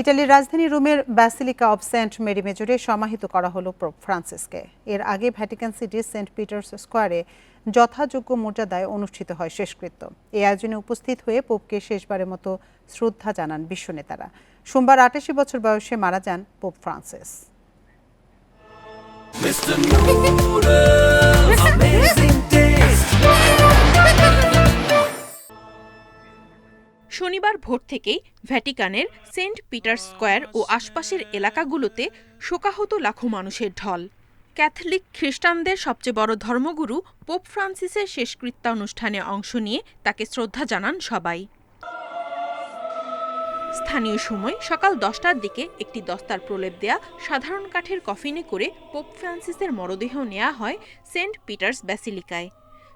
ইটালির রাজধানী রোমের basilica of Saint Mary Maggiore সমাহিত করা হলো পোপ ফ্রান্সিসকে। এর আগে ভ্যাটিকান সিটির সেন্ট পিটার্স স্কোয়ারে যথাযোগ্য মর্যাদায় অনুষ্ঠিত হয় শেষকৃত্য। এই আয়োজনে উপস্থিত হয়ে পোপকে শেষবারের মতো শ্রদ্ধা জানান বিশ্বনেতারা সোমবার আটাশি বছর বয়সে মারা যান পোপ ফ্রান্সিস। শনিবার ভোর থেকেই ভ্যাটিকানের সেন্ট পিটার স্কোয়ার ও আশপাশের এলাকাগুলোতে শোকাহত লাখো মানুষের ঢল। ক্যাথলিক খ্রিস্টানদের সবচেয়ে বড় ধর্মগুরু পোপ ফ্রান্সিসের শেষকৃত্যানুষ্ঠানে অংশ নিয়ে তাকে শ্রদ্ধা জানান সবাই। স্থানীয় সময় সকাল দশটার দিকে একটি দস্তার প্রলেপ দেয়া সাধারণ কাঠের কফিনে করে পোপ ফ্রান্সিসের মরদেহ নেওয়া হয় সেন্ট পিটার্স ব্যাসিলিকায়।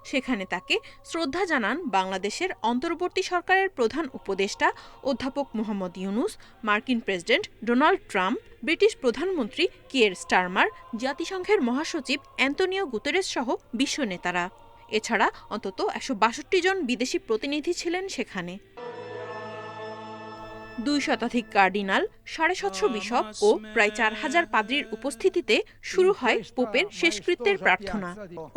সেখানে তাকে শ্রদ্ধা জানান বাংলাদেশের অন্তর্বর্তী সরকারের প্রধান উপদেষ্টা অধ্যাপক মোহাম্মদ ইউনুস, মার্কিন প্রেসিডেন্ট ডোনাল্ড ট্রাম্প, ব্রিটিশ প্রধানমন্ত্রী কিয়ের স্টারমার, জাতিসংঘের মহাসচিব অ্যান্তনিও গুতেরেস সহ বিশ্ব নেতারা। এছাড়া অন্তত একশো বাষট্টি জন বিদেশি প্রতিনিধি ছিলেন সেখানে। দুই শতাধিক কার্ডিনাল সাড়ে সাতশো বিশপ ও প্রায় চার হাজার পাদ্রির উপস্থিতিতে শুরু হয় পোপের শেষকৃত্যের প্রার্থনা।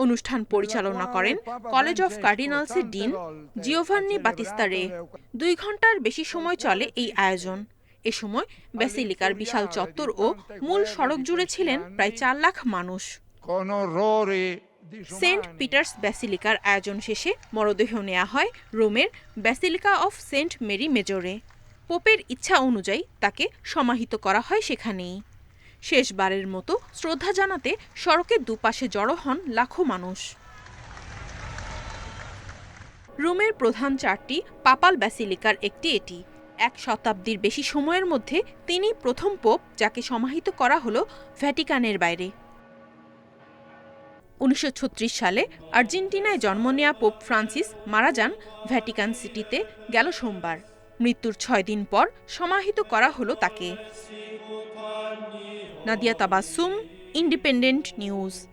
অনুষ্ঠান পরিচালনা করেন কলেজ অফ কার্ডিনালসের ডিন জিওভান্নি বাতিস্তা রে। দুই ঘণ্টার বেশি সময় চলে এই আয়োজন। এ সময় ব্যাসিলিকার বিশাল চত্বর ও মূল সড়ক জুড়ে ছিলেন প্রায় চার লাখ মানুষ। সেন্ট পিটার্স ব্যাসিলিকার আয়োজন শেষে মরদেহ নেওয়া হয় রোমের basilica of Saint Mary Maggiore. পোপের ইচ্ছা অনুযায়ী তাকে সমাহিত করা হয় সেখানেই। শেষবারের মতো শ্রদ্ধা জানাতে সড়কের দুপাশে জড়ো হন লাখো মানুষ। রোমের প্রধান চারটি পাপাল ব্যাসিলিকার একটি এটি। এক শতাব্দীর বেশি সময়ের মধ্যে তিনি প্রথম পোপ যাকে সমাহিত করা হলো ভ্যাটিকানের বাইরে। উনিশশো ছত্রিশ সালে আর্জেন্টিনায় জন্ম নেয়া পোপ ফ্রান্সিস মারা যান ভ্যাটিকান সিটিতে গেল সোমবার। মৃত্যুর ছয় দিন পর সমাহিত করা হলো তাকে। Nadia Tabassum Independent News.